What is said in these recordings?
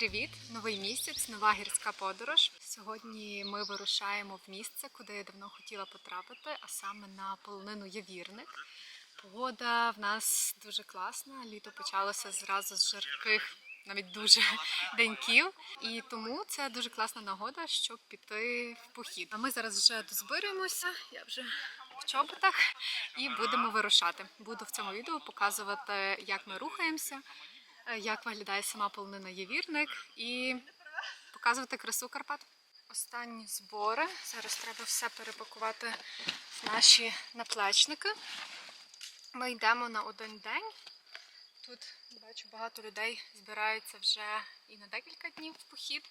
Привіт! Новий місяць, нова гірська подорож. Сьогодні ми вирушаємо в місце, куди я давно хотіла потрапити, а саме на полонину Явірник. Погода в нас дуже класна. Літо почалося зразу з жарких, навіть дуже деньків. І тому це дуже класна нагода, щоб піти в похід. А ми зараз вже дозбируємося. Я вже в чоботах і будемо вирушати. Буду в цьому відео показувати, як ми рухаємося, як виглядає сама полонина Євірник і показувати красу Карпат. Останні збори. Зараз треба все перепакувати в наші наплечники. Ми йдемо на один день. Тут бачу, багато людей збираються вже і на декілька днів в похід.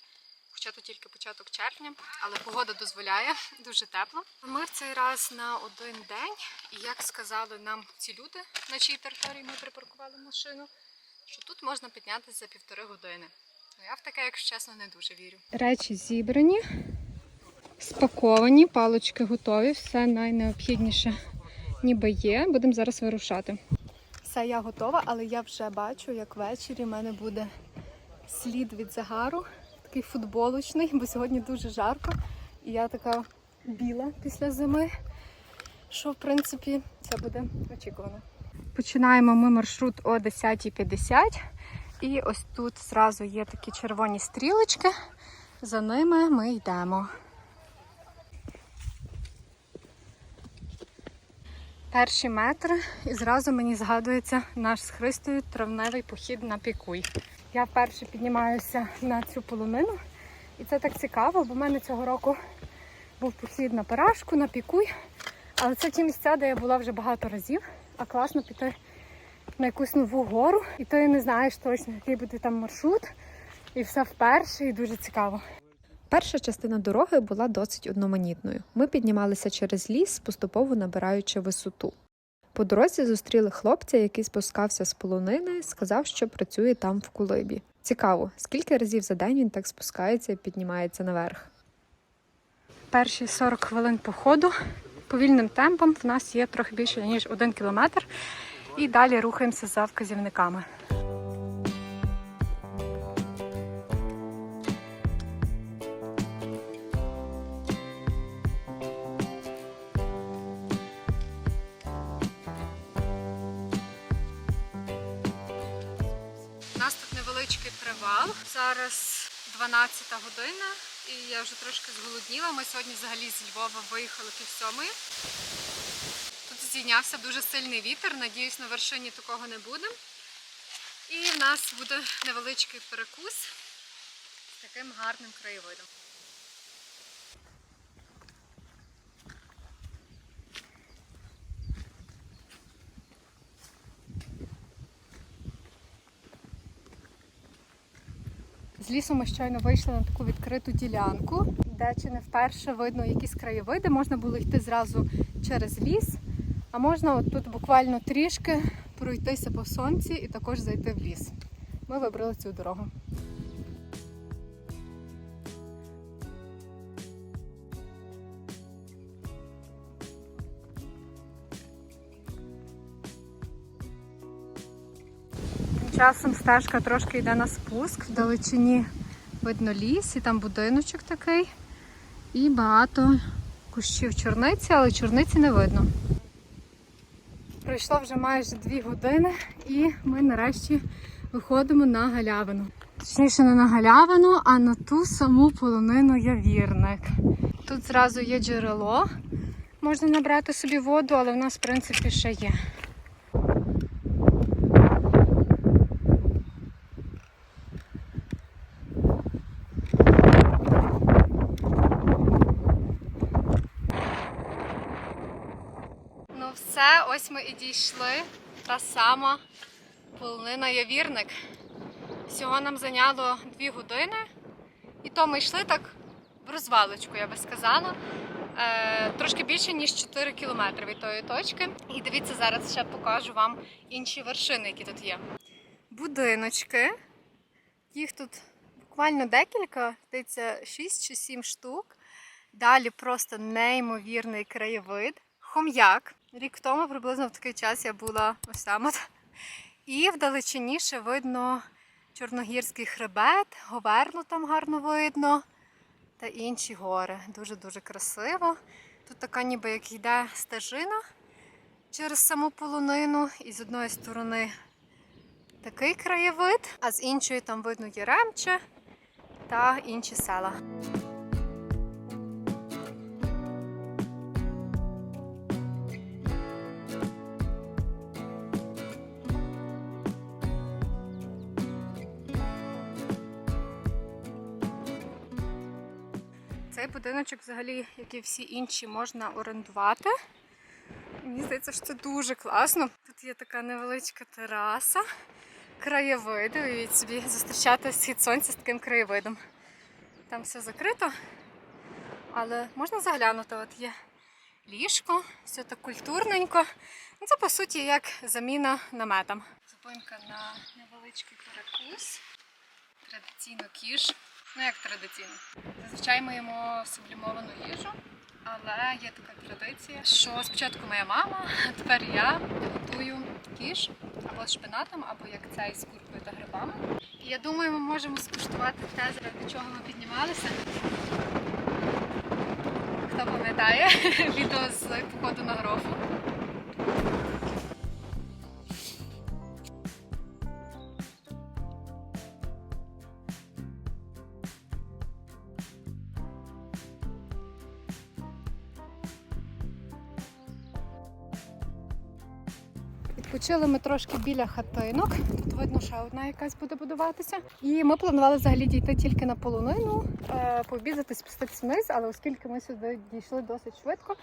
Хоча то тільки початок червня, але погода дозволяє, дуже тепло. Ми в цей раз на один день, і як сказали нам ці люди, на чиїй території ми припаркували машину, що тут можна піднятися за півтори години. Ну я в таке, якщо чесно, не дуже вірю. Речі зібрані, спаковані, палочки готові, все найнеобхідніше ніби є. Будемо зараз вирушати. Все, я готова, але я вже бачу, як ввечері в мене буде слід від загару, такий футболочний, бо сьогодні дуже жарко. І я така біла після зими, що в принципі це буде очікувано. Починаємо ми маршрут о 10.50. І ось тут зразу є такі червоні стрілочки. За ними ми йдемо. Перші метри, і зразу мені згадується наш з Христою травневий похід на пікуй. Я вперше піднімаюся на цю полонину, і це так цікаво, бо в мене цього року був похід на Парашку, на пікуй. Але це ті місця, де я була вже багато разів, а класно піти на якусь нову гору, і ти не знаєш точно, який буде там маршрут, і все вперше, і дуже цікаво. Перша частина дороги була досить одноманітною. Ми піднімалися через ліс, поступово набираючи висоту. По дорозі зустріли хлопця, який спускався з полонини, сказав, що працює там в кулибі. Цікаво, скільки разів за день він так спускається і піднімається наверх. Перші 40 хвилин походу повільним темпом в нас є трохи більше ніж один кілометр. І далі рухаємося за вказівниками. І я вже трошки зголодніла. Ми сьогодні взагалі з Львова виїхали пів сьомої. Тут здійнявся дуже сильний вітер. Надіюсь, на вершині такого не буде. І в нас буде невеличкий перекус з таким гарним краєвидом. З лісу ми щойно вийшли на таку відкриту ділянку, де чи не вперше видно якісь краєвиди. Можна було йти зразу через ліс, а можна от тут буквально трішки пройтися по сонці і також зайти в ліс. Ми вибрали цю дорогу. Часом стежка трошки йде на спуск. В далечині видно ліс, і там будиночок такий. І багато кущів чорниці, але чорниці не видно. Пройшло вже майже дві години, і ми нарешті виходимо на галявину. Точніше, не на галявину, а на ту саму полонину явірник. Тут зразу є джерело, можна набрати собі воду, але в нас, в принципі, ще є. Ну все, ось ми і дійшли. Та сама полонина Явірник. Всього нам зайняло дві години. І то ми йшли так в розвалочку, я би сказала. Е, трошки більше, ніж 4 кілометри від тої точки. І дивіться, зараз ще покажу вам інші вершини, які тут є. Будиночки. Їх тут буквально декілька, здається, 6 чи 7 штук. Далі просто неймовірний краєвид. Хом'як. Рік тому приблизно в такий час я була ось там. От. І вдалечині ще видно Чорногірський хребет, Говерну там гарно видно. Та інші гори. Дуже-дуже красиво. Тут така ніби як йде стежина через саму полонину. І з одної сторони такий краєвид, а з іншої там видно Єремче та інші села. Цей будиночок, взагалі, як і всі інші, можна орендувати. Мені здається, що це дуже класно. Тут є така невеличка тераса, краєвиди. Уявіть собі, зустрічати схід сонця з таким краєвидом. Там все закрито, але можна заглянути. От є ліжко, все так культурненько. Ну, це по суті як заміна наметам. Зупинка на невеличкий перекус. Традиційно кіш. Ну як традиційно. Зазвичай ми їмо сублімовану їжу, але є така традиція, що спочатку моя мама, а тепер я готую кіш або з шпинатом, або як цей з куркою та грибами. І я думаю, ми можемо скуштувати те, заради чого ми піднімалися. Хто пам'ятає відео з походу на грофу? Відпочили ми трошки біля хатинок. Тут видно, ще одна якась буде будуватися. І ми планували взагалі дійти тільки на полонину, е, пообідати, спуститися вниз, але оскільки ми сюди дійшли досить швидко,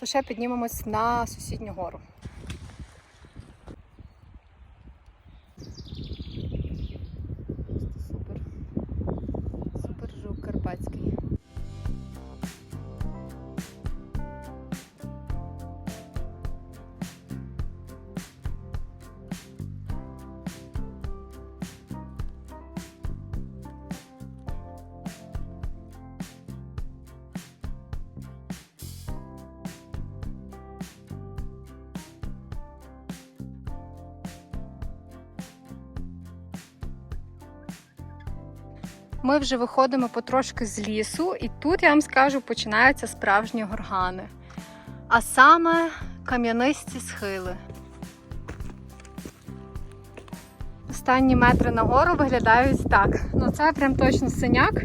то ще піднімемось на сусідню гору. Ми вже виходимо потрошки з лісу, і тут я вам скажу, починаються справжні горгани. А саме кам'янисті схили. Останні метри нагору виглядають так. Ну це прям точно синяк.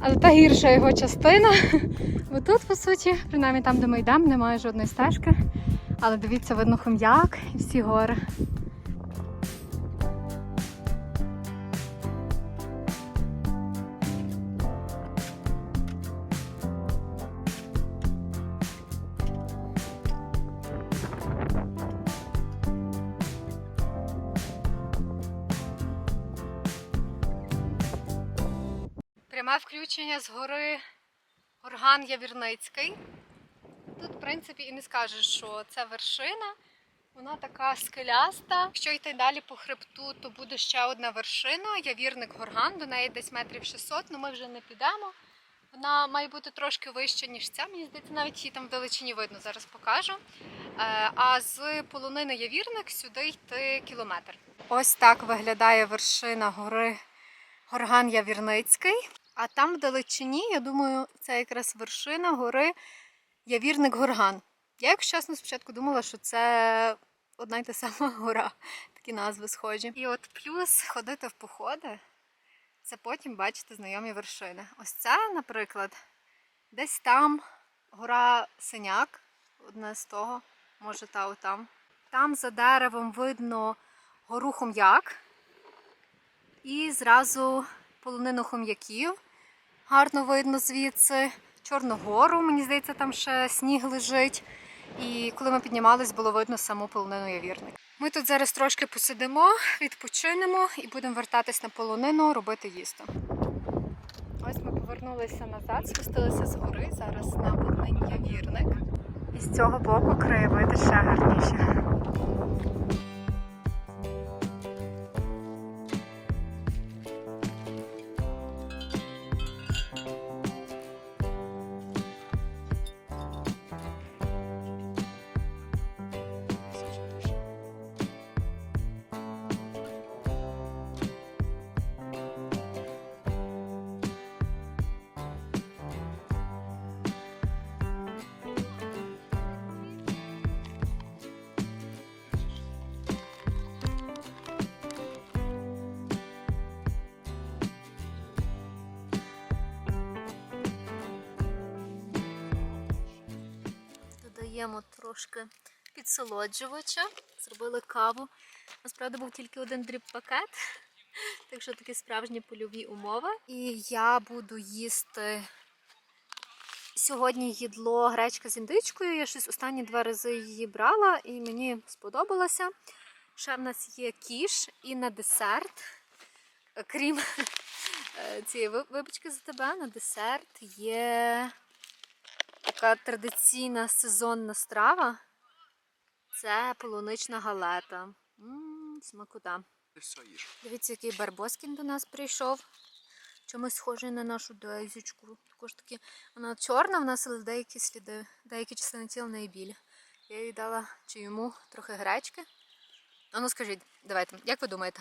Але та гірша його частина. Бо тут, по суті, принаймні там, де ми йдемо, немає жодної стежки. Але дивіться, видно хом'як і всі гори. Пряме включення з гори Горган Явірницький. Тут, в принципі, і не скажеш, що це вершина. Вона така скеляста. Якщо йти далі по хребту, то буде ще одна вершина. Явірник Горган, до неї десь метрів 600, але ми вже не підемо. Вона має бути трошки вища, ніж ця. Мені здається, навіть її там вдалечині видно, зараз покажу. Е, А з полонини Явірник сюди йти кілометр. Ось так виглядає вершина гори Горган Явірницький. А там вдалечині, я думаю, це якраз вершина гори Явірник Горган. Я, якщо чесно, спочатку думала, що це одна й та сама гора, такі назви схожі. І от плюс ходити в походи, це потім бачити знайомі вершини. Ось це, наприклад, десь там гора Синяк, одна з того, може та отам. Там за деревом видно гору Хом'як і зразу полонину хом'яків. Гарно видно звідси. Чорногору, мені здається, там ще сніг лежить. І коли ми піднімались, було видно саму полонину Явірник. Ми тут зараз трошки посидимо, відпочинемо і будемо вертатись на полонину, робити їсти. Ось ми повернулися назад, спустилися з гори. Зараз на полонині Явірник. І з цього боку краєвиди ще гарніші. Додаємо трошки підсолоджувача. Зробили каву. Насправді був тільки один дріб пакет, так що такі справжні польові умови. І я буду їсти сьогодні їдло гречка з індичкою. Я щось останні два рази її брала і мені сподобалося. Ще в нас є кіш і на десерт. Крім е, цієї ви- випічки за тебе, на десерт є така традиційна сезонна страва. Це полунична галета. Смакота. Дивіться, який барбоскін до нас прийшов. Чомусь схожий на нашу дезючку. Також таки, вона чорна, в нас але деякі сліди, деякі частини тіла неї білі. Я їй дала чи йому трохи гречки. А ну скажіть, давайте, як ви думаєте?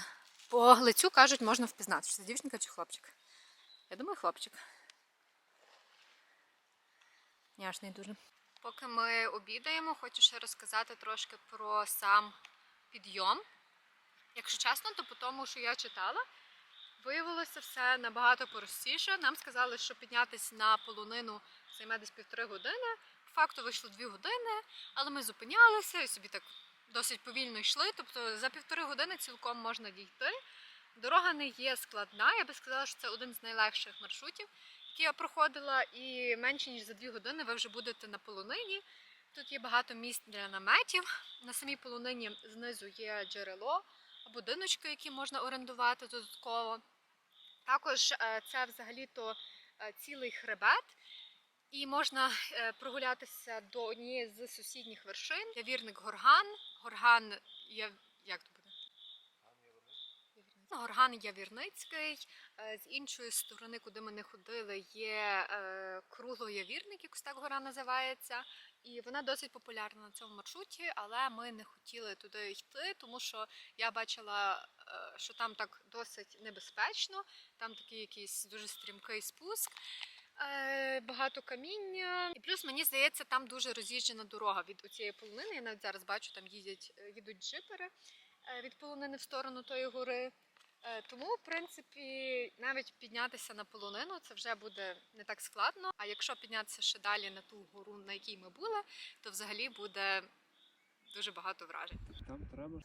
По лицю кажуть, можна впізнати, чи це дівчинка чи хлопчик. Я думаю, хлопчик. Няшний дуже. Поки ми обідаємо, хочу ще розказати трошки про сам підйом. Якщо чесно, то по тому, що я читала, виявилося все набагато простіше. Нам сказали, що піднятися на полонину займе десь півтори години. По факту вийшло дві години, але ми зупинялися і собі так досить повільно йшли. Тобто за півтори години цілком можна дійти. Дорога не є складна. Я би сказала, що це один з найлегших маршрутів, які я проходила, і менше ніж за дві години ви вже будете на полонині. Тут є багато місць для наметів. На самій полонині знизу є джерело, будиночки, які можна орендувати додатково. Також е, це взагалі-то е, цілий хребет, і можна е, прогулятися до однієї з сусідніх вершин. Явірник Горган. Горган є як Горган Явірницький. Е, З іншої сторони, куди ми не ходили, є е, круглоявірник, якось так гора називається. І вона досить популярна на цьому маршруті, але ми не хотіли туди йти, тому що я бачила, е, що там так досить небезпечно. Там такий якийсь дуже стрімкий спуск, багато каміння. І плюс мені здається, там дуже роз'їжджена дорога від цієї полонини. Я навіть зараз бачу, там їздять, е, їдуть джипери від полонини в сторону тої гори. Е, Тому, в принципі, навіть піднятися на полонину це вже буде не так складно. А якщо піднятися ще далі на ту гору, на якій ми були, то взагалі буде дуже багато вражень. Там треба.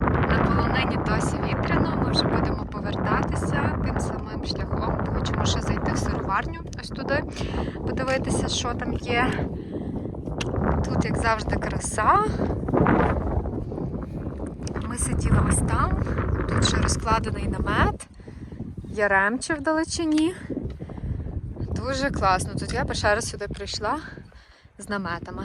На полонині досі вітряно. Ми вже будемо повертатися тим самим шляхом. Хочемо ще зайти в сироварню ось туди, подивитися, що там є. Тут, як завжди, краса. Ми сиділи ось там. Тут ще розкладений намет. Яремче в далечині. Дуже класно. Тут я перший раз сюди прийшла з наметами.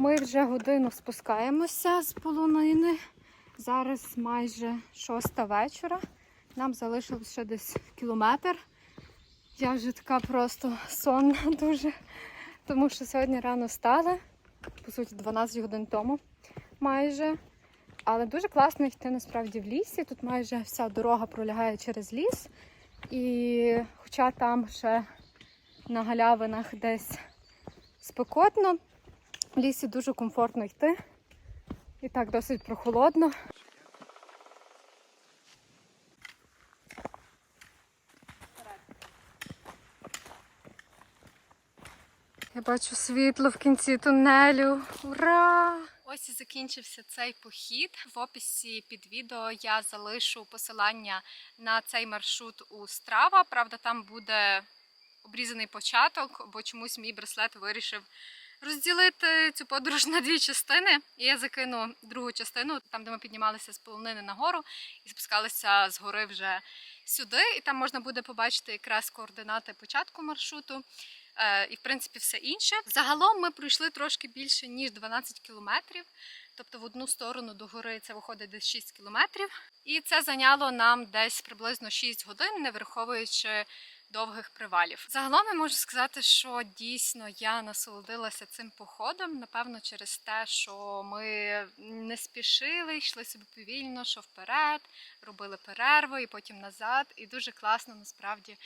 Ми вже годину спускаємося з полонини. Зараз майже шоста вечора. Нам залишилось ще десь кілометр. Я вже така просто сонна дуже, тому що сьогодні рано встали, по суті, 12 годин тому майже. Але дуже класно йти насправді в лісі. Тут майже вся дорога пролягає через ліс. І хоча там ще на галявинах десь спекотно, лісі дуже комфортно йти. І так досить прохолодно. Я бачу світло в кінці тунелю. Ура! Ось і закінчився цей похід. В описі під відео я залишу посилання на цей маршрут у Страва. Правда, там буде обрізаний початок, бо чомусь мій браслет вирішив розділити цю подорож на дві частини. І я закину другу частину, там, де ми піднімалися з полонини на гору і спускалися з гори вже сюди. І там можна буде побачити якраз координати початку маршруту. е, І, в принципі, все інше. Загалом ми пройшли трошки більше ніж 12 кілометрів. Тобто в одну сторону до гори це виходить десь 6 кілометрів. І це зайняло нам десь приблизно 6 годин, не враховуючи довгих привалів. Загалом я можу сказати, що дійсно я насолодилася цим походом. Напевно, через те, що ми не спішили, йшли собі повільно, що вперед, робили перерви і потім назад. І дуже класно насправді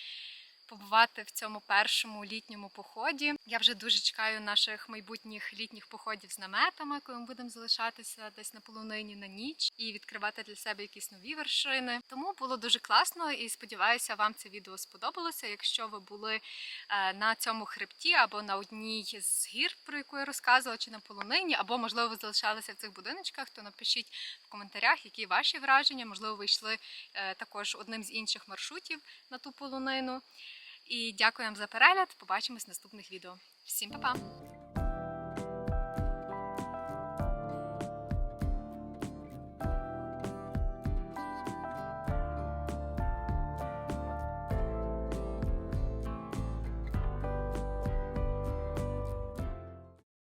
побувати в цьому першому літньому поході. Я вже дуже чекаю наших майбутніх літніх походів з наметами, коли ми будемо залишатися десь на полонині на ніч і відкривати для себе якісь нові вершини. Тому було дуже класно і сподіваюся, вам це відео сподобалося. Якщо ви були е, на цьому хребті або на одній з гір, про яку я розказувала, чи на полонині, або можливо ви залишалися в цих будиночках, то напишіть в коментарях, які ваші враження. Можливо, ви йшли е, також одним з інших маршрутів на ту полонину. І дякую вам за перегляд. Побачимось в наступних відео. Всім па-па!